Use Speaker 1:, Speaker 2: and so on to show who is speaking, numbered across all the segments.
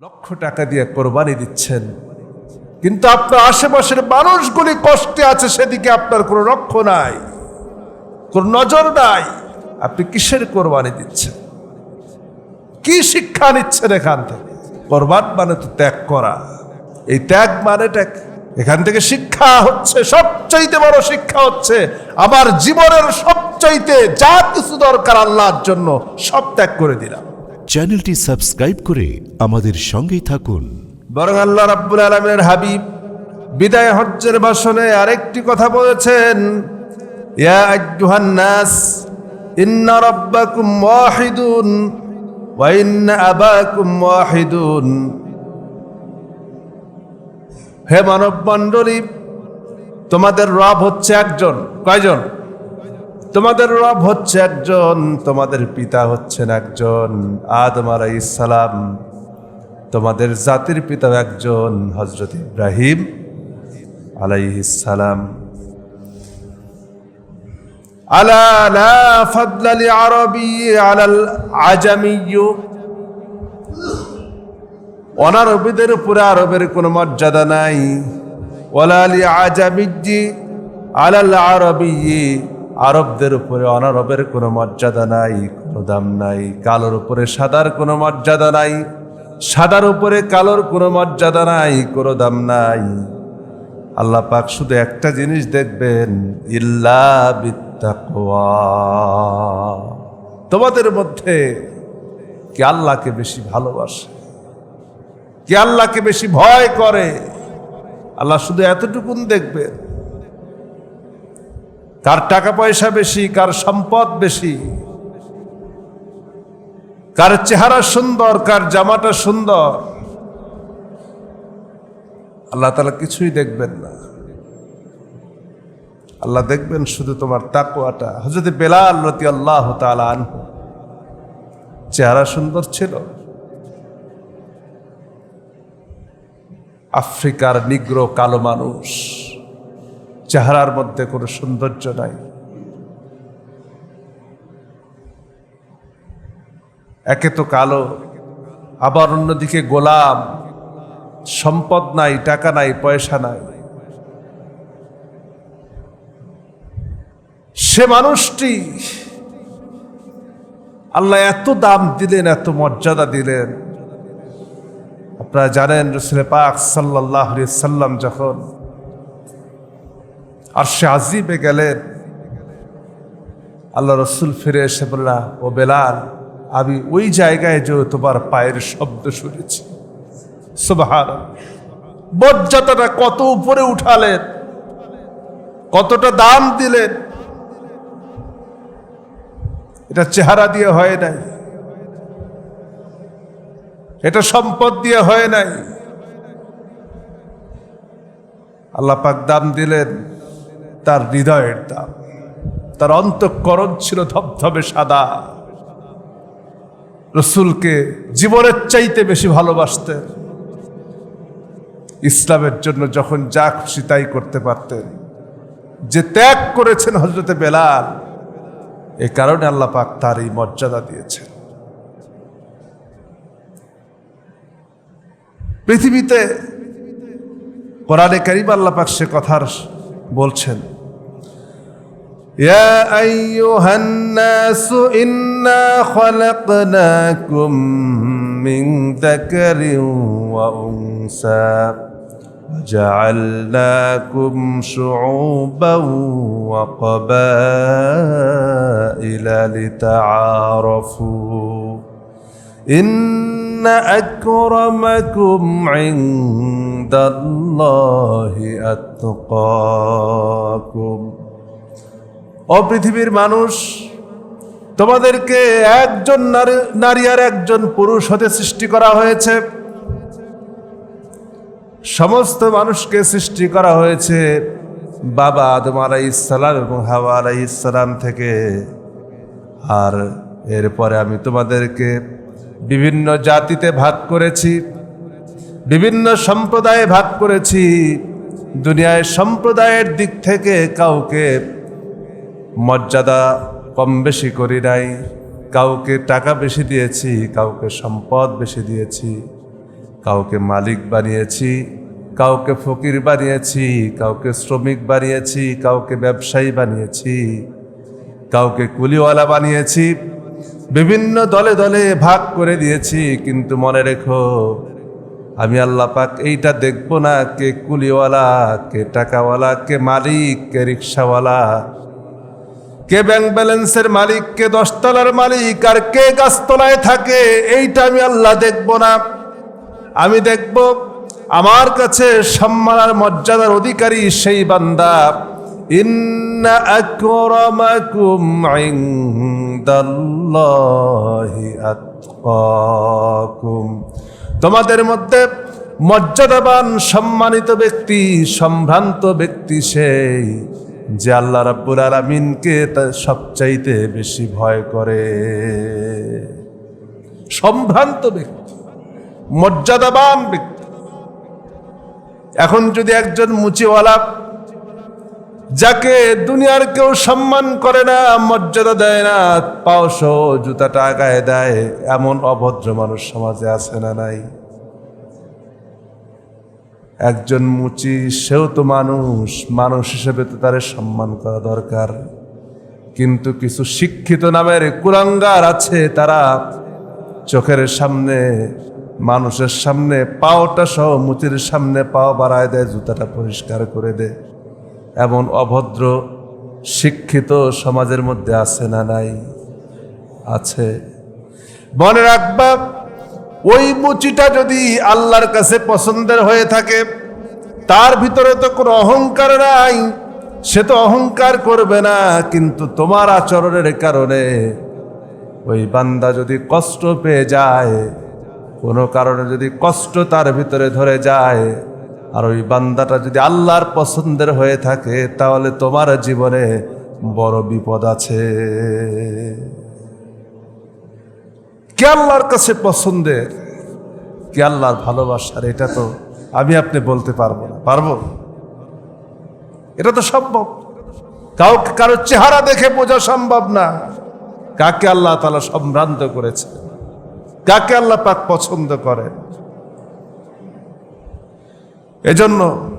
Speaker 1: লক্ষ টাকা দিয়ে কোরবানি দিচ্ছেন। কিন্তু আপনার আশেপাশের মানুষগুলি কষ্টে আছে, সেদিকে আপনার কোনো লক্ষ্য নাই, কোন নজর নাই। আপনি কিসের কোরবানি দিচ্ছেন? কি শিক্ষা নিচ্ছেন এখান থেকে? কোরবান মানে তো ত্যাগ করা। এই ত্যাগ মানেটা? এখান থেকে শিক্ষা হচ্ছে, সবচাইতে বড় শিক্ষা হচ্ছে, আমার জীবনের সবচাইতে যা কিছু দরকার আল্লাহর জন্য সব ত্যাগ করে দিলাম।
Speaker 2: চ্যানেলটি সাবস্ক্রাইব করে আমাদের সঙ্গেই থাকুন।
Speaker 1: বরং আল্লাহ রাব্বুল আলমের হাবিব বিদায় হজ্জের ভাষণে আরেকটি কথা বলেছেন, ইয়া আইয়ুহান নাস, ইন্না রাব্বাকুম ওয়াহিদুন ওয়া ইন্না আবাকুম ওয়াহিদুন। হে মানব মণ্ডলী তোমাদের রব হচ্ছে একজন। কয়জন? তোমাদের রব হচ্ছে একজন, তোমাদের পিতা হচ্ছেন একজন। আদম সালাম, তোমাদের জাতির পিতা একজন হজরত ইব্রাহিম আলাইহিসালাম আলা লা ফাদলা লি আরবি আলাল আজামিয়্যু। অনারবীদের উপরে আরবের কোনো মর্যাদা নাই। ওয়ালা লি আজামিয়্যি আলাল আরবি আরবদের উপরে, অনারবের কোনো মর্যাদা নাই, কোনো দাম নাই, কালোর উপরে সাদার কোনো মর্যাদা নাই, সাদার উপরে কালোর কোনো মর্যাদা নাই, কোনো দাম নাই। আল্লাহ পাক শুধু একটা জিনিস দেখবেন, ইল্লা তোমাদের মধ্যে কে আল্লাহকে বেশি ভালোবাসে? কে আল্লাহকে বেশি ভয় করে? আল্লাহ শুধু এতটুকুন দেখবেন কার টাকা পয়সা বেশি, কার সম্পদ বেশি? কার চেহারা সুন্দর, কার জামাটা সুন্দর? আল্লাহ তালা কিছুই দেখবেন না। আল্লাহ দেখবেন শুধু তোমার তাকুয়াটা হজরত বেলাল রতি আল্লাহ তালান চেহারা সুন্দর ছিল। আফ্রিকার নিগ্র কালো মানুষ। চেহারার মধ্যে কোনো সৌন্দর্য নাই। একে তো কালো, আবার অন্যদিকে গোলাম। সম্পদ নাই, টাকা নাই, পয়সা নাই। সে মানুষটি আল্লাহ এত দাম দিলেন, এত মর্যাদা দিলেন। আপনারা জানেন রসুল পাক সাল্লাহ সাল্লাম যখন আর সে আজিবে গেলেন আল্লাহ রসুল ফিরে এসে বললা, ও বেলাল, আমি ওই জায়গায় যে তোমার পায়ের শব্দ শুনেছি। সুবাহার মর্যাদাটা কত উপরে উঠালেন, কতটা দাম দিলেন। এটা চেহারা দিয়ে হয় নাই, এটা সম্পদ দিয়ে হয় নাই। আল্লাহ পাক দাম দিলেন। তার হৃদয়ের দাম তার অন্তঃকরণ ছিল ধবধবে সাদা। রসুলকে জীবনের চাইতে বেশি ভালোবাসতেন। ইসলামের জন্য যখন যা খুশি তাই করতে পারতেন। যে ত্যাগ করেছেন হজরতে বেলাল, এ কারণে আল্লাহ পাক তার এই মর্যাদা দিয়েছেন। পৃথিবীতে কোরআনে কারিম আল্লাহ পাক সে কথার বলছেন يا أيها الناس إنا خلقناكم من ذكر وأنثى وجعلناكم شعوبا وقبائل لتعارفوا. إن أكرمكم عند الله أتقاكم. ও পৃথিবীর মানুষ, তোমাদেরকে একজন নারী আর একজন পুরুষ হতে সৃষ্টি করা হয়েছে। সমস্ত মানুষকে সৃষ্টি করা হয়েছে বাবা আদম আলাই ইসালাম এবং হাওয়া আলাই ইসালাম থেকে। আর এরপরে আমি তোমাদেরকে বিভিন্ন জাতিতে ভাগ করেছি, বিভিন্ন সম্প্রদায়ে ভাগ করেছি। দুনিয়ায় সম্প্রদায়ের দিক থেকে কাউকে মর্যাদা কম বেশি করি নাই। কাউকে টাকা বেশি দিয়েছি, কাউকে সম্পদ বেশি দিয়েছি, কাউকে মালিক বানিয়েছি, কাউকে ফকির বানিয়েছি, কাউকে শ্রমিক বানিয়েছি, কাউকে ব্যবসায়ী বানিয়েছি, কাউকে কুলিওয়ালা বানিয়েছি, বিভিন্ন দলে দলে ভাগ করে দিয়েছি। কিন্তু মনে রেখো, আমি আল্লাহ পাক এইটা দেখব না কে কুলিওয়ালা, কে টাকাওয়ালা, কে মালিক, কে রিক্সাওয়ালা। কে ব্যাংক ব্যালেন্সের মালিক, কে দশতলার মালিক, আর কে গাছতলায় থাকে, এইটা আমি আল্লাহ দেখব না। আমি দেখব আমার কাছে সম্মান আর মর্যাদার অধিকারী সেই বান্দা। তোমাদের মধ্যে মর্যাদাবান, সম্মানিত ব্যক্তি, সম্ভ্রান্ত ব্যক্তি সেই যে আল্লাহ রাব্বুল আলামিনকে তা- সবচাইতে বেশি ভয় করে। সম্ভ্রান্ত ব্যক্তি, মর্যাদাবান ব্যক্তি। এখন যদি একজন মুচিওয়ালা যাকে দুনিয়ার কেউ সম্মান করে না, মর্যাদা দেয় না পাওসো জুতাটা গায়ে দেয়, এমন অভদ্র মানুষ সমাজে আছে না নাই? একজন মুচি, সেও তো মানুষ। মানুষ হিসেবে তো তার সম্মান করা দরকার। কিন্তু কিছু শিক্ষিত নামের কুলাঙ্গার আছে তারা। চোখের সামনে, মানুষের সামনে পাওটা সহ মুচির সামনে পাও বাড়ায় দেয়, জুতাটা পরিষ্কার করে দেয়। এমন অভদ্র, শিক্ষিত সমাজের মধ্যে আছে না নাই? আছে। মনে রাখবা ওই মুচিটা যদি আল্লাহর কাছে পছন্দের হয়ে থাকে, তার ভিতরে তো কোনো অহংকার নাই। সে তো অহংকার করবে না, কিন্তু তোমার আচরণের কারণে ওই বান্দা যদি কষ্ট পেয়ে যায়, কোনো কারণে যদি কষ্ট তার ভিতরে ধরে যায়, আর ওই বান্দাটা যদি আল্লাহর পছন্দের হয়ে থাকে, তাহলে তোমার জীবনে বড় বিপদ আছে। কে আল্লাহর কাছে পছন্দের? কে আল্লাহর ভালোবাসার? এটা তো আমি আপনি বলতে পারব না। পারব? এটা তো সম্ভব। কাউকে কারও চেহারা দেখে বোঝা সম্ভব না। কাকে আল্লাহ তালা সম্ভ্রান্ত করেছে? কাকে আল্লাহ পাক পছন্দ করে? এজন্য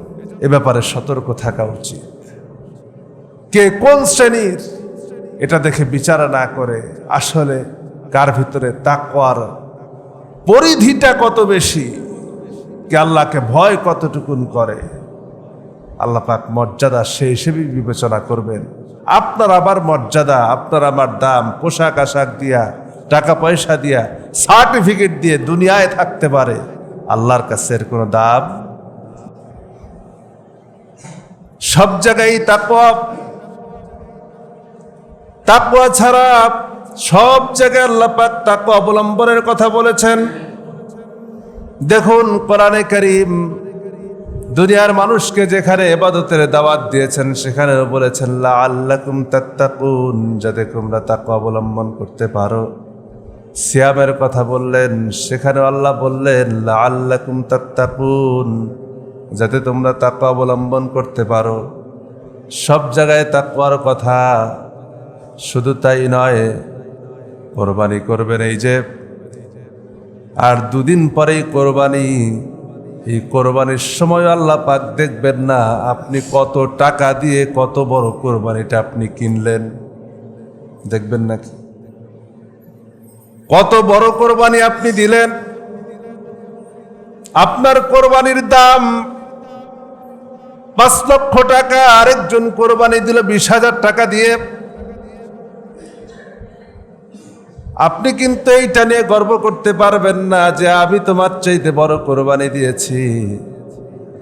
Speaker 1: এ ব্যাপারে সতর্ক থাকা উচিত। কে কোন শ্রেণির? এটা দেখে বিচার না করে আসলে কার ভিতরে? তাকওয়ার। পরিধিটা কত বেশি কে আল্লাহকে ভয় কতটুকুন করে। আল্লাহ পাক মর্যাদা সে হিসেবেই বিবেচনা করবেন। আপনার আবার মর্যাদা, আপনার আমার দাম, পোশাক আশাক দিয়া, টাকা পয়সা দিয়া, সার্টিফিকেট দিয়ে দুনিয়ায় থাকতে পারে। আল্লাহর কাছে এর কোনো দাম? সব জায়গায় তাকওয়া। তাকওয়া ছাড়া সব জায়গায় আল্লাহ পাক তাকওয়া অবলম্বনের কথা বলেছেন। দেখুন কোরআনে করিম দুনিয়ার মানুষকে যেখানে এবাদতের দাওয়াত দিয়েছেন সেখানে বলেছেন আল্লাকুম তাত্তাকুন, যাতে তোমরা তাকওয়া অবলম্বন করতে পারো। সিয়ামের কথা বললেন সেখানে আল্লাহ বললেন আল্লাকুম তাত্তাকুন, যাতে তোমরা তাকওয়া অবলম্বন করতে পারো। সব জায়গায় তাকওয়ার কথা শুধু তাই নয় কোরবানি করবেন এই যে। আর দুদিন পরেই কোরবানি, এই কোরবানির সময় আল্লাহ পাক দেখবেন না আপনি কত টাকা দিয়ে কত বড় কোরবানিটা আপনি কিনলেন। দেখবেন নাকি কত বড় কোরবানি আপনি দিলেন। আপনার কোরবানির দাম পাঁচ লক্ষ টাকা, আরেকজন কোরবানি দিল বিশ হাজার টাকা দিয়ে। আপনি কিন্তু এইটা নিয়ে গর্ব করতে পারবেন না যে আমি তোমার চাইতে বড় কোরবানি দিয়েছি।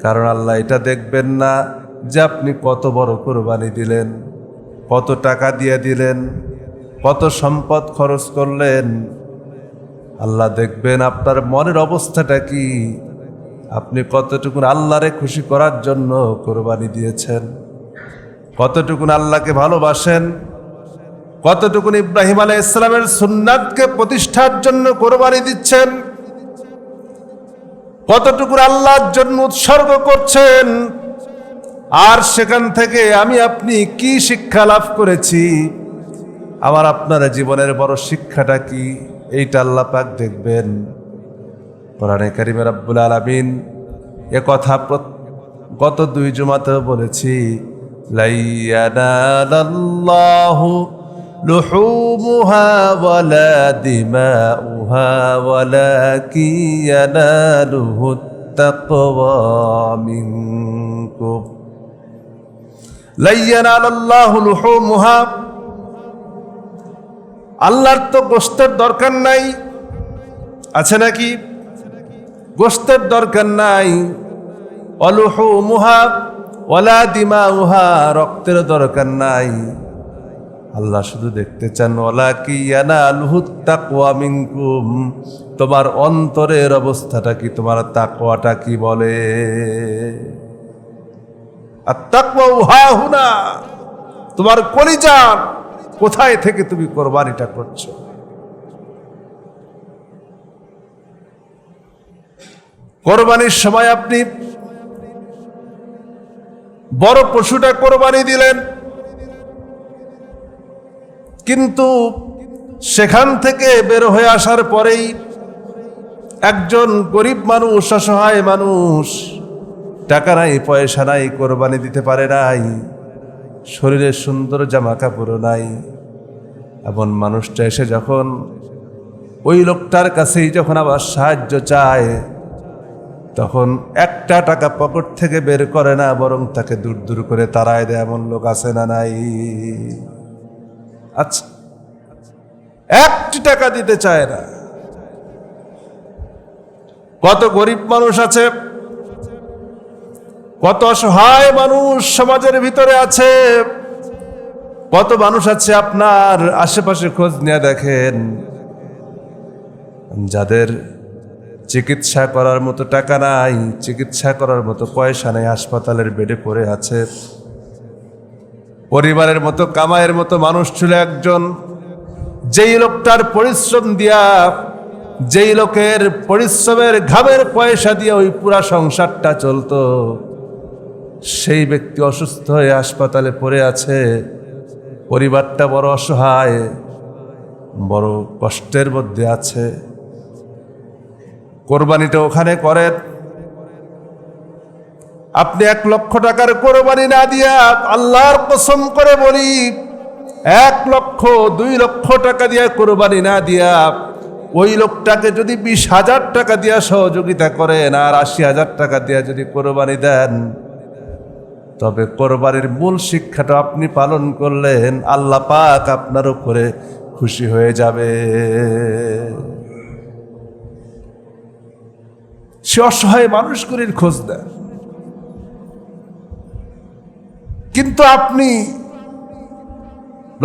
Speaker 1: কারণ আল্লাহ এটা দেখবেন না যে আপনি কত বড় কোরবানি দিলেন, কত টাকা দিয়ে দিলেন, কত সম্পদ খরচ করলেন। আল্লাহ দেখবেন আপনার মনের অবস্থাটা কি। আপনি কতটুকুন আল্লাহরে খুশি করার জন্য কোরবানি দিয়েছেন, কতটুকুন আল্লাহকে ভালোবাসেন কতটুকুন ইব্রাহিম আলাই ইসলামের সুন্নাতকে প্রতিষ্ঠার জন্য কোরবানি দিচ্ছেন? কতটুকুন আল্লাহর জন্য উৎসর্গ করছেন? আর সেখান থেকে আমি আপনি কি শিক্ষা লাভ করেছি? আমার আপনার জীবনের বড় শিক্ষাটা কি? এইটা আল্লাহ পাক দেখবেন। কোরআনে কারিমে রাব্বুল আলামিন এ কথা গত দুই জুমাতেও বলেছি লাইয়ানালাল্লাহু লুহুমুহা ওয়ালা দিমাউহা ওয়ালাকিন ইয়ানালুহু তাকওয়া মিনকুম লাইয়ানালাল্লাহু লুহুমুহা আল্লাহর তো গোস্তের দরকার নাই। আছে নাকি? গোস্তের দরকার নাই। অলুহু মুহা ওলা দিমা উহা রক্তের দরকার নাই। আল্লাহ শুধু দেখতে চান ওলা কি মিনকুম। তোমার অন্তরের অবস্থাটা কি, তোমার তাকওয়াটা কি বলে? আর তাকওয়া উহা হুনা তোমার কলিজার কোথায় থেকে তুমি কোরবানিটা করছ? কোরবানির সময় আপনি বড় পশুটা কোরবানি দিলেন কিন্তু সেখান থেকে বের হয়ে আসার পরেই একজন গরিব মানুষ, অসহায় মানুষ টাকা নাই, পয়সা নাই, কোরবানি দিতে পারে নাই, শরীরে সুন্দর জামা কাপড় নাই। এমন মানুষটা এসে যখন ওই লোকটার কাছেই যখন আবার সাহায্য চায়, তখন একটা টাকা পকেট থেকে বের করে না, বরং তাকে দূর দূর করে তারায় দেয়, এমন লোক আছে না নাই? আচ্ছা। একটি টাকা দিতে চায় না। কত গরিব মানুষ আছে, কত অসহায় মানুষ সমাজের ভিতরে আছে, কত মানুষ আছে আপনার আশেপাশে খোঁজ নিয়ে দেখেন। যাদের চিকিৎসা করার মতো টাকা নাই, চিকিৎসা করার মতো পয়সা নেই, হাসপাতালের বেডে পড়ে আছে। পরিবারের মতো, কামাইয়ের মতো মানুষ ছিল একজন। যেই লোকটার পরিশ্রম দিয়া, যেই লোকের পরিশ্রমের ঘামের পয়সা দিয়ে ওই পুরা সংসারটা চলতো, সেই ব্যক্তি অসুস্থ হয়ে হাসপাতালে পড়ে আছে। পরিবারটা বড় অসহায়, বড় কষ্টের মধ্যে আছে। কোরবানিটা ওখানে করেন। আপনি এক লক্ষ টাকার কোরবানি না দিয়া আল্লাহর কসম করে বলি, এক লক্ষ, দুই লক্ষ টাকা দিয়া কোরবানি না দিয়া ওই লোকটাকে যদি বিশ হাজার টাকা দিয়া সহযোগিতা করেন আর আশি হাজার টাকা দিয়া যদি কোরবানি দেন, তবে কোরবানির মূল শিক্ষাটা আপনি পালন করলেন, আল্লাহ পাক আপনার উপরে খুশি হয়ে যাবে। সে অসহায় মানুষগুলির খোঁজ দেয় কিন্তু আপনি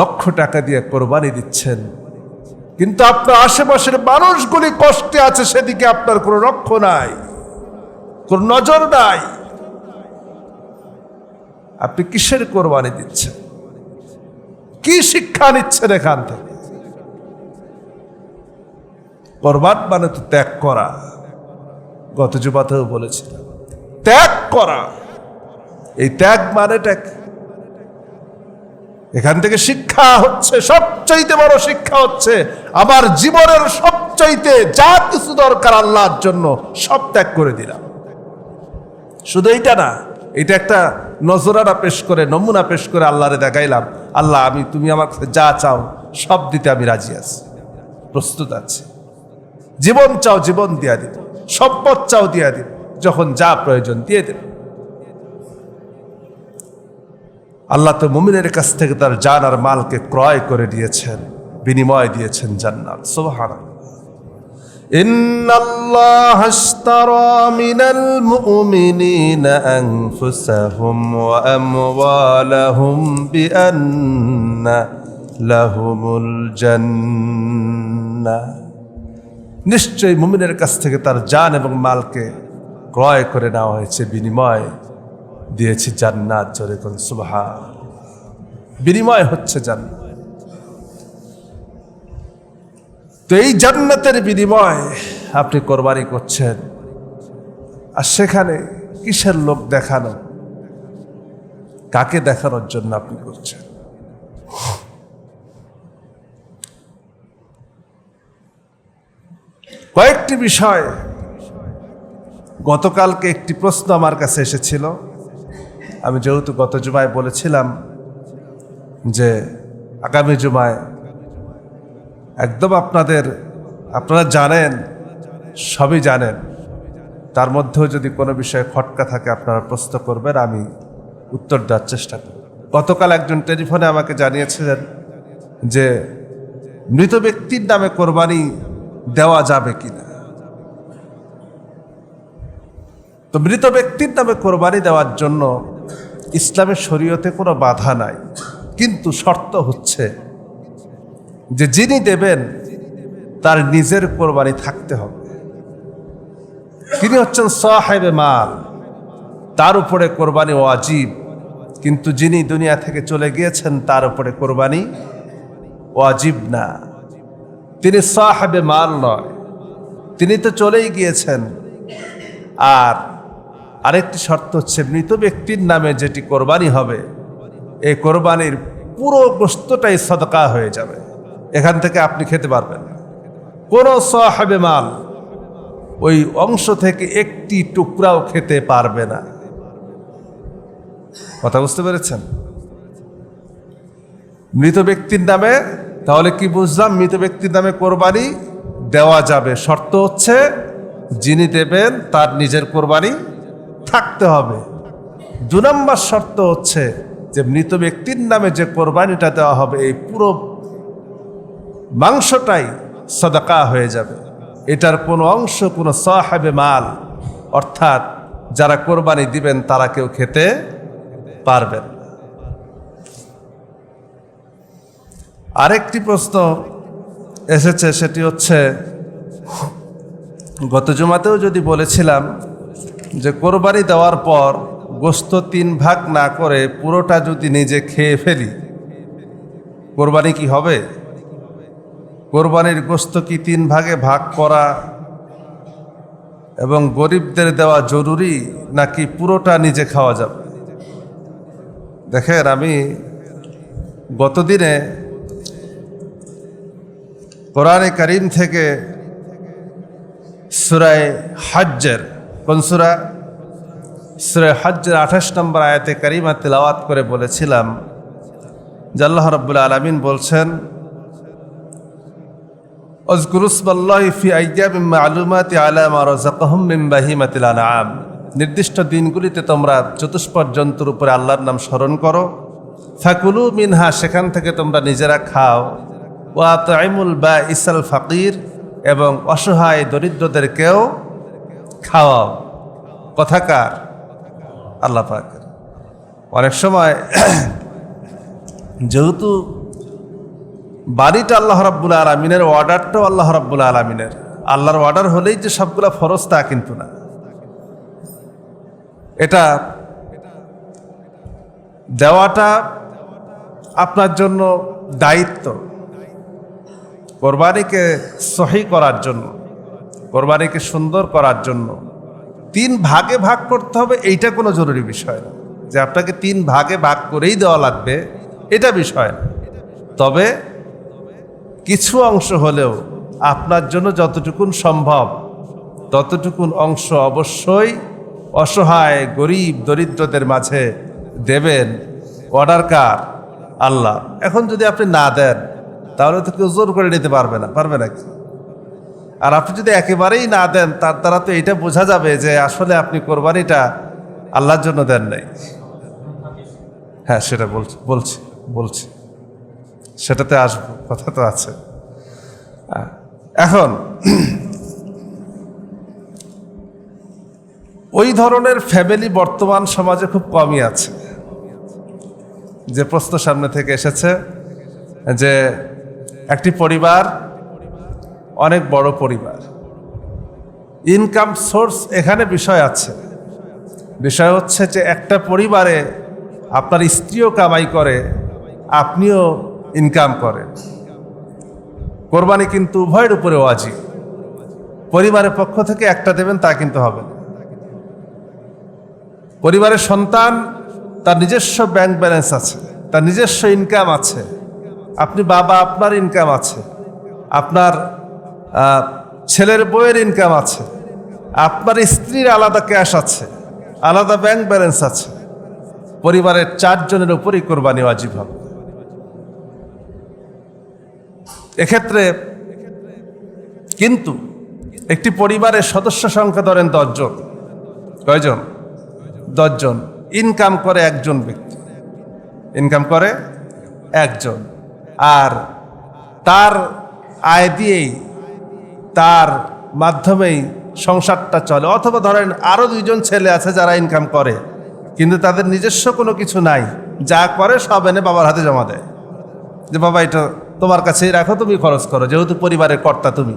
Speaker 1: লক্ষ টাকা দিয়ে কোরবানি দিচ্ছেন। কিন্তু আপনার আশেপাশের মানুষগুলি কষ্টে আছে, সেদিকে আপনার কোনো লক্ষ্য নাই, কোনো নজর নাই। আপনি কিসের কোরবানি দিচ্ছেন? কি শিক্ষা নিচ্ছেন এখান থেকে? কোরবান মানে তো ত্যাগ করা। গত যুবাতেও বলেছিলাম, ত্যাগ করা। এই ত্যাগ মানেটা কি? এখান থেকে শিক্ষা হচ্ছে, সবচাইতে বড় শিক্ষা হচ্ছে, আমার জীবনের সবচাইতে যা কিছু দরকার আল্লাহর জন্য, সব ত্যাগ করে দিলাম। শুধু এইটা না, এটা একটা নজরানা পেশ করে, নমুনা পেশ করে আল্লাহরে দেখাইলাম, আল্লাহ আমি, তুমি আমার কাছে যা চাও, সব দিতে আমি রাজি আছি, প্রস্তুত আছি। জীবন চাও, জীবন দিয়া দিব সম্পদ চাও দিয়া দিব যখন যা প্রয়োজন দিয়ে দেব। আল্লাহ তো মুমিনের কাছ থেকে তার জান আর মালকে ক্রয় করে দিয়েছেন বিনিময় দিয়েছেন জান্নাত সুবহান إن الله اشترى من المؤمنين أنفسهم وأموالهم بأن لهم الجنة নিশ্চয়ই মুমিনের কাছ থেকে তার জান এবং মালকে ক্রয় করে নেওয়া হয়েছে বিনিময় দিয়েছি জান্নাত জোরে কোন সুবহা বিনিময় হচ্ছে জান্নাত। তো এই জান্নাতের বিনিময় আপনি কোরবানি করছেন। আর সেখানে কিসের লোক দেখানো? কাকে দেখানোর জন্য আপনি করছেন? কয়েকটি বিষয় গতকালকে একটি প্রশ্ন আমার কাছে এসেছিল। আমি যেহেতু গত জুমায় বলেছিলাম যে আগামী জুমায় একদম আপনাদের, আপনারা জানেন, সবই জানেন। তার মধ্যেও যদি কোনো বিষয়ে খটকা থাকে, আপনারা প্রশ্ন করবেন, আমি উত্তর দেওয়ার চেষ্টা করব। গতকাল একজন টেলিফোনে আমাকে জানিয়েছিলেন যে মৃত ব্যক্তির নামে কোরবানি দেওয়া যাবে কি না তো মৃত ব্যক্তির নামে কোরবানি দেওয়ার জন্য ইসলামের শরীয়তে কোনো বাধা নাই। কিন্তু শর্ত হচ্ছে যে যিনি দেবেন, তার নিজের কোরবানি থাকতে হবে। তিনি হচ্ছেন সাহেবে মাল। তার উপরে কোরবানি ওয়াজিব। কিন্তু যিনি দুনিয়া থেকে চলে গিয়েছেন, তার উপরে কোরবানি ওয়াজিব না। তিনি সাহেবে মাল নয়। তিনি তো চলেই গিয়েছেন। আর আরেকটি শর্ত হচ্ছে মৃত ব্যক্তির নামে যেটি কোরবানি হবে, এই কোরবানির পুরো গোস্তটাই সদকা হয়ে যাবে। এখান থেকে আপনি খেতে পারবেন। কোনো সাহেবে মাল ওই অংশ থেকে একটি টুকরাও খেতে পারবে না। কথা বুঝতে পেরেছেন? মৃত ব্যক্তির নামে, তাহলে কি বুঝলাম? মৃত ব্যক্তির নামে কোরবানি দেওয়া যাবে। শর্ত হচ্ছে যিনি দেবেন তার নিজের কোরবানি থাকতে হবে। দু নম্বর শর্ত হচ্ছে যে মৃত ব্যক্তির নামে যে কোরবানিটা দেওয়া হবে, এই পুরো মাংসটাই সদাকা হয়ে যাবে। এটার কোনো অংশ, কোনো সাহেবে মাল, অর্থাৎ যারা কোরবানি দিবেন তারা কেউ খেতে পারবেন আরেকটি প্রশ্ন এসেছে, সেটি হচ্ছে, গত জুমাতেও যদি বলেছিলাম যে কোরবানি দেওয়ার পর গোস্ত তিন ভাগ না করে পুরোটা যদি নিজে খেয়ে ফেলি, কোরবানি কি হবে? কোরবানির গোস্ত কি তিন ভাগে ভাগ করা এবং গরিবদের দেওয়া জরুরি নাকি পুরোটা নিজে খাওয়া যাবে? দেখেন, আমি গতদিনে কোরআনে করিম থেকে সুরায় হজ্জের কোন সুরা? হজ্জের আঠাশ নম্বর আয়াতে করিমা তিলাওয়াত করে বলেছিলাম, যে আল্লাহ রব্বুল আলমিন বলছেন নির্দিষ্ট দিনগুলিতে তোমরা চতুষ্পদ জন্তুর উপরে আল্লাহর নাম স্মরণ করো। ফাকুলু মিনহা, সেখান থেকে তোমরা নিজেরা খাও। ওয়া তাইমুল বা ইসাল ফাকির, এবং অসহায় দরিদ্রদেরকেও খাওয়াও। কথাকার আল্লাহ পাক। অনেক সময় যেহেতু বাড়িটা আল্লাহ রাব্বুল আলমিনের, অর্ডারটাও আল্লাহ রাব্বুল আলমিনের। আল্লাহর অর্ডার হলেই যে সবগুলা ফরজ তা কিন্তু না। এটা দেওয়াটা আপনার জন্য দায়িত্ব। কোরবানিকে সহি করার জন্য। কোরবানিকে সুন্দর করার জন্য। তিন ভাগে ভাগ করতে হবে, এইটা কোনো জরুরি বিষয় না। যে আপনাকে তিন ভাগে ভাগ করেই দেওয়া লাগবে, এটা বিষয় না। তবে কিছু অংশ হলেও আপনার জন্য যতটুকুন সম্ভব, ততটুকুন অংশ অবশ্যই অসহায়, গরিব, দরিদ্রদের মাঝে দেবেন। অর্ডার কার? আল্লাহ। এখন যদি আপনি না দেন, তাহলে তো কেউ জোর করে নিতে পারবে না, পারবে নাকি আর আপনি যদি একেবারেই না দেন, তার দ্বারা তো এটা বোঝা যাবে যে আসলে আপনি কোরবানিটা আল্লাহর জন্য দেন নাই। হ্যাঁ সেটা বলছি বলছি বলছি। সেটাতে আসব, কথা তো আছে। এখন, ওই ধরনের ফ্যামিলি বর্তমান সমাজে খুব কমই আছে। যে প্রশ্ন সামনে থেকে এসেছে যে একটি পরিবার অনেক বড় পরিবার। ইনকাম সোর্স এখানে বিষয় আছে। বিষয় হচ্ছে যে একটা পরিবারে আপনার স্ত্রীও কামাই করে, আপনিও ইনকাম করেন। কোরবানি কিন্তু উভয়ের উপরে ওয়াজিব। পরিবারের পক্ষ থেকে একটা দেবেন, তা কিন্তু হবে না। পরিবারের সন্তান, তার নিজস্ব ব্যাংক ব্যালেন্স আছে, তার নিজস্ব ইনকাম আছে। আপনি বাবা, আপনার ইনকাম আছে। আপনার ছেলের বইয়ের ইনকাম আছে, আপনার স্ত্রীর আলাদা ক্যাশ আছে, আলাদা ব্যাংক ব্যালেন্স আছে, পরিবারের চারজনের উপরই কোরবানি ওয়াজিব হবে। এক্ষেত্রে কিন্তু একটি পরিবারের সদস্য সংখ্যা ধরেন দশজন, কয়জন? দশজন। ইনকাম করে একজন ব্যক্তি ইনকাম করে একজন। আর তার আয় দিয়েই তার মাধ্যমেই সংসারটা চলে। অথবা ধরেন আরও দুইজন ছেলে আছে যারা ইনকাম করে, কিন্তু তাদের নিজস্ব কোনো কিছু নাই। যা করে সব এনে বাবার হাতে জমা দেয়। যে, বাবা, এটা তোমার কাছেই রাখো, তুমি খরচ করো, যেহেতু পরিবারের কর্তা তুমি।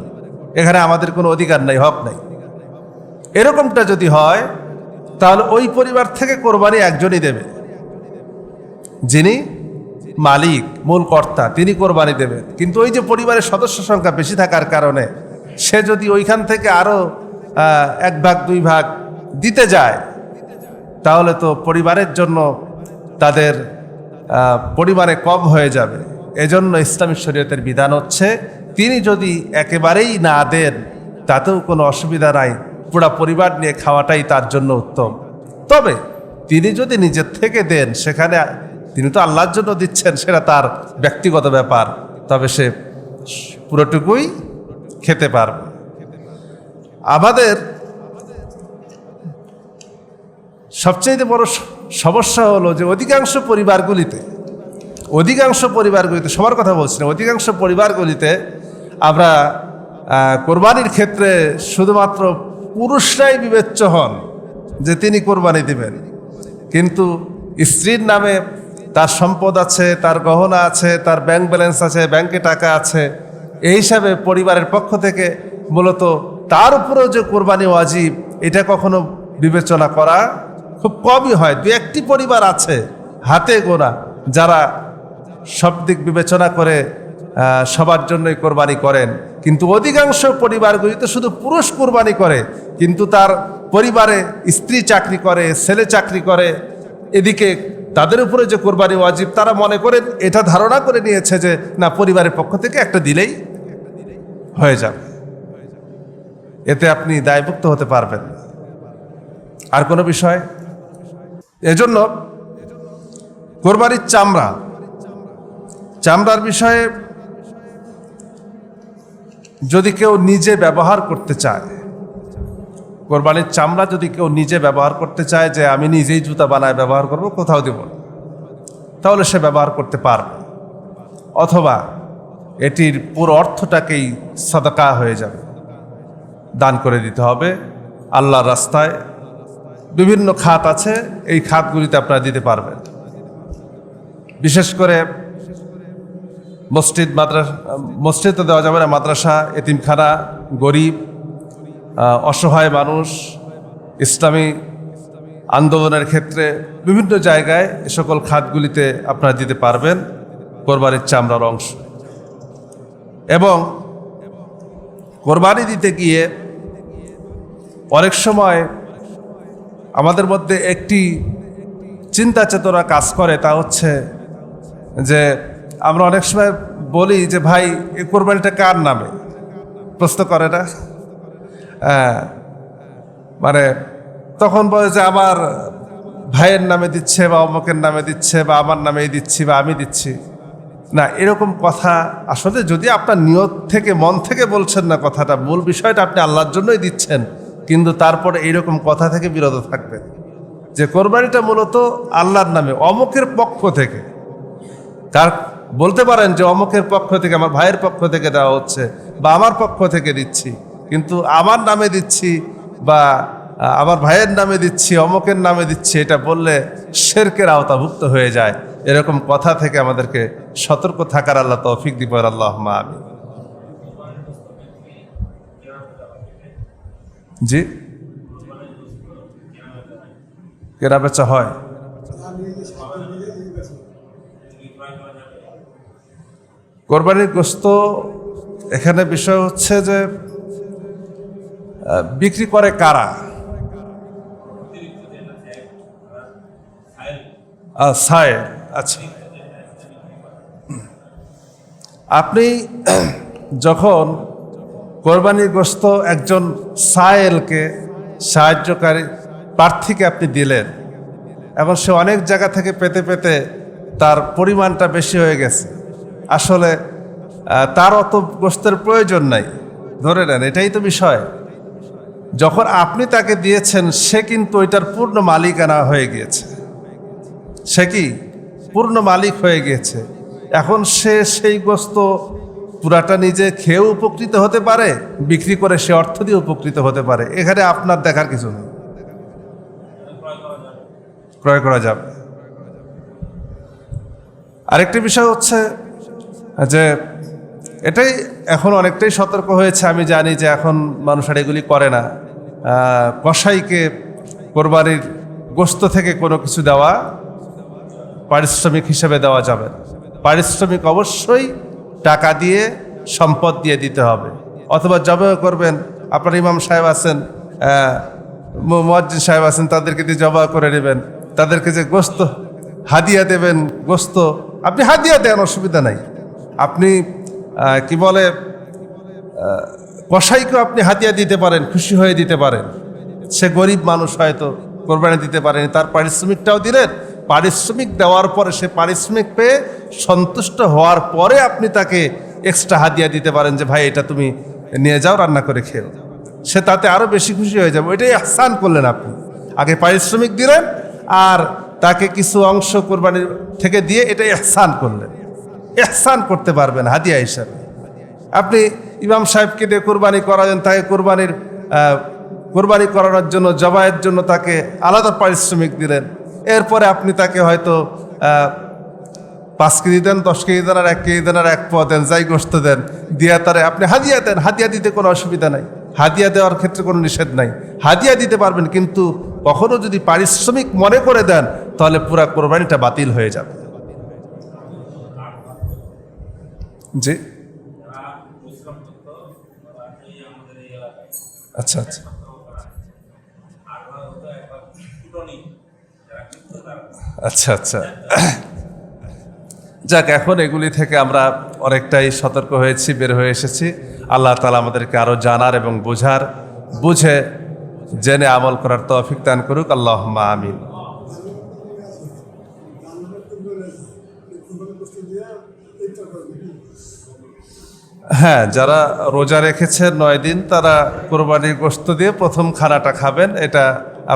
Speaker 1: এখানে আমাদের কোনো অধিকার নাই, হক নাই। এরকমটা যদি হয়, তাহলে ওই পরিবার থেকে কোরবানি একজনই দেবে। যিনি মালিক, মূল কর্তা, তিনি কোরবানি দেবেন। কিন্তু ওই যে পরিবারের সদস্য সংখ্যা বেশি থাকার কারণে সে যদি ওইখান থেকে আরও এক ভাগ, দুই ভাগ দিতে যায়, তাহলে তো পরিবারের জন্য তাদের পরিমাণে কম হয়ে যাবে। এজন্য ইসলামী শরীয়তের বিধান হচ্ছে, তিনি যদি একেবারেই না দেন, তাতেও কোনো অসুবিধা নাই। পুরা পরিবার নিয়ে খাওয়াটাই তার জন্য উত্তম। তবে তিনি যদি নিজের থেকে দেন, সেখানে তিনি তো আল্লাহর জন্য দিচ্ছেন, সেটা তার ব্যক্তিগত ব্যাপার। তবে সে পুরোটুকুই খেতে পারবে। আমাদের সবচেয়ে বড় সমস্যা হলো যে অধিকাংশ পরিবারগুলিতে অধিকাংশ পরিবারগুলিতে, সবার কথা বলছি না, অধিকাংশ পরিবারগুলিতে আমরা কোরবানির ক্ষেত্রে শুধুমাত্র পুরুষরাই বিবেচ্য হন যে তিনি কোরবানি দিবেন। কিন্তু স্ত্রীর নামে তার সম্পদ আছে, তার গহনা আছে, তার ব্যাংক ব্যালেন্স আছে, ব্যাংকে টাকা আছে এই হিসাবে পরিবারের পক্ষ থেকে মূলত তার উপরেও যে কোরবানি ওয়াজিব, এটা কখনো বিবেচনা করা খুব কমই হয়। দু একটি পরিবার আছে, হাতে গোনা, যারা সব দিক বিবেচনা করে সবার জন্যই কোরবানি করেন। কিন্তু অধিকাংশ পরিবারগুলিতে শুধু পুরুষ কোরবানি করে, কিন্তু তার পরিবারে স্ত্রী চাকরি করে, ছেলে চাকরি করে। এদিকে তাদের উপরে যে কোরবানি ওয়াজিব, তারা মনে করেন এটা ধারণা করে নিয়েছে যে, না, পরিবারের পক্ষ থেকে একটা দিলেই হয়ে যাবে। এতে আপনি দায়ভুক্ত হতে পারবেন। আর কোনো বিষয়? এজন্য কোরবানির চামড়া। চামড়ার বিষয়ে যদি কেউ নিজে ব্যবহার করতে চায়, কোরবানির চামড়া যদি কেউ নিজে ব্যবহার করতে চায় যে আমি নিজেই জুতা বানায় ব্যবহার করব, কোথাও দেব তাহলে সে ব্যবহার করতে পারবে। অথবা এটির পুরো অর্থটাকেই সাদাকা হয়ে যাবে। দান করে দিতে হবে। আল্লাহর রাস্তায় বিভিন্ন খাত আছে। এই খাতগুলিতে আপনারা দিতে পারবেন। বিশেষ করে মসজিদ, মাদ্রাসা, মসজিদে দেওয়া যাবে না, মাদ্রাসা, এতিমখানা, গরিব অসহায় মানুষ, ইসলামী আন্দোলনের ক্ষেত্রে বিভিন্ন জায়গায় এ সকল খাতগুলিতে আপনারা দিতে পারবেন। কোরবানির চামড়ার অংশ। এবং কোরবানি দিতে গিয়ে অনেক সময় আমাদের মধ্যে একটি চিন্তা চেতনা কাজ করে, তা হচ্ছে যে আমরা অনেক সময় বলি যে, ভাই এই কোরবানিটা কার নামে? প্রশ্ন করে না। হ্যাঁ মানে তখন বলে যে, আমার ভাইয়ের নামে দিচ্ছে বা অমকের নামে দিচ্ছে বা আমার নামেই দিচ্ছি বা আমি দিচ্ছি। না, এরকম কথা আসলে যদি আপনার নিয়ত থেকে, মন থেকে বলছেন না কথাটা, মূল বিষয়টা আপনি আল্লাহর জন্যই দিচ্ছেন, কিন্তু তারপরে এইরকম কথা থেকে বিরত থাকবেন। যে কোরবানিটা মূলত আল্লাহর নামে, অমকের পক্ষ থেকে। তার বলতে পারেন যে অমকের পক্ষ থেকে, আমার ভাইয়ের পক্ষ থেকে দেওয়া হচ্ছে, বা আমার পক্ষ থেকে দিচ্ছি, কিন্তু আমার নামে দিচ্ছি, বা আমার ভাইয়ের নামে দিচ্ছি, অমকের নামে দিচ্ছি, এটা বললে শেরকের আওতাভুক্ত হয়ে যায়। এরকম কথা থেকে আমাদেরকে সতর্ক থাকার আল্লাহ তৌফিক দিব আল্লাহ আমি জি? কেনা বেচা হয়। কোরবানির গোস্ত, এখানে বিষয় হচ্ছে যে বিক্রি করে কারা? সায়ের। আচ্ছা। আপনি যখন কোরবানিগ্রস্ত একজন সায়েলকে সাহায্যকারী প্রার্থীকে আপনি দিলেন, এবং সে অনেক জায়গা থেকে পেতে পেতে তার পরিমাণটা বেশি হয়ে গেছে, আসলে তার অত গোস্তের প্রয়োজন নাই। ধরে নেন, এটাই তো বিষয়। যখন আপনি তাকে দিয়েছেন, সে কিন্তু ওইটার পূর্ণ মালিকানা হয়ে গিয়েছে। সে কি? পূর্ণ মালিক হয়ে গিয়েছে এখন সে সেই গোস্ত পুরাটা নিজে খেয়েও উপকৃত হতে পারে, বিক্রি করে সে অর্থ দিয়ে উপকৃত হতে পারে। এখানে আপনার দেখার কিছু নেই। ক্রয় করা যাবে। আরেকটি বিষয় হচ্ছে যে এটাই এখন অনেকটাই সতর্ক হয়েছে। আমি জানি যে এখন মানুষ আর এগুলি করে না। কসাইকে কোরবানির গোস্ত থেকে কোনো কিছু দেওয়া পারিশ্রমিক হিসেবে দেওয়া যাবে। পারিশ্রমিক অবশ্যই টাকা দিয়ে সম্পদ দিয়ে দিতে হবে। অথবা জবে করবেন। আপনার ইমাম সাহেব আছেন মজ্জিদ সাহেব আছেন, তাদেরকে দিয়ে জবা করে নেবেন। তাদেরকে যে গোস্ত হাদিয়া দেবেন, গোস্ত। আপনি হাদিয়া দেন, অসুবিধা নাই। আপনি কি বলে কসাইকেও আপনি হাতিয়া দিতে পারেন, খুশি হয়ে দিতে পারেন। সে গরিব মানুষ হয়তো কোরবানি দিতে পারেনি, তার পারিশ্রমিকটাও দিলেন। পারিশ্রমিক দেওয়ার পরে সে পারিশ্রমিক পেয়ে সন্তুষ্ট হওয়ার পরে আপনি তাকে এক্সট্রা হাদিয়া দিতে পারেন যে, ভাই, এটা তুমি নিয়ে যাও, রান্না করে খেও সে তাতে আরও বেশি খুশি হয়ে যাবে। ওইটাই আহসান করলেন আপনি। আগে পারিশ্রমিক দিলেন আর তাকে কিছু অংশ কোরবানির থেকে দিয়ে এটাই এহসান করলেন। এহসান করতে পারবেন হাদিয়া হিসাবে। আপনি ইমাম সাহেবকে দিয়ে কোরবানি করালেন, তাকে কোরবানির কোরবানি করানোর জন্য, জবাইয়ের জন্য তাকে আলাদা পারিশ্রমিক দিলেন। এরপরে আপনি তাকে হয়তো পাঁচ কেজি দেন, দশ কেজি দেন আর এক কেজি দেন আর এক প দেন, যাই গোস্ত দেন, দিয়া তারে, আপনি হাদিয়া দেন, হাদিয়া দিতে কোনো অসুবিধা নাই। হাদিয়া দেওয়ার ক্ষেত্রে কোনো নিষেধ নাই। হাদিয়া দিতে পারবেন, কিন্তু কখনো যদি পারিশ্রমিক মনে করে দেন, তাহলে পুরা কোরবানিটা বাতিল হয়ে যাবে। জি। আচ্ছা আচ্ছা। আচ্ছা আচ্ছা। যাক, এখন এগুলি থেকে আমরা অনেকটাই সতর্ক হয়েছি, বের হয়ে এসেছি। আল্লাহ তালা আমাদেরকে আরও জানার এবং বোঝার, বুঝে, জেনে আমল করার তৌফিক দান করুক। আল্লাহ আমিন। হ্যাঁ যারা রোজা রেখেছেন নয় দিন, তারা কোরবানির গোস্ত দিয়ে প্রথম খানাটা খাবেন। এটা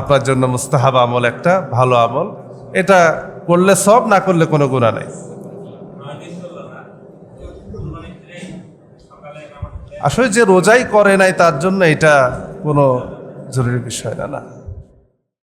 Speaker 1: আপনার জন্য মুস্তাহাব আমল একটা, ভালো আমল। এটা করলে সব, না করলে কোনো গুণা নেই। আসলে যে রোজাই করে নাই, তার জন্য এটা কোনো জরুরি বিষয় না না।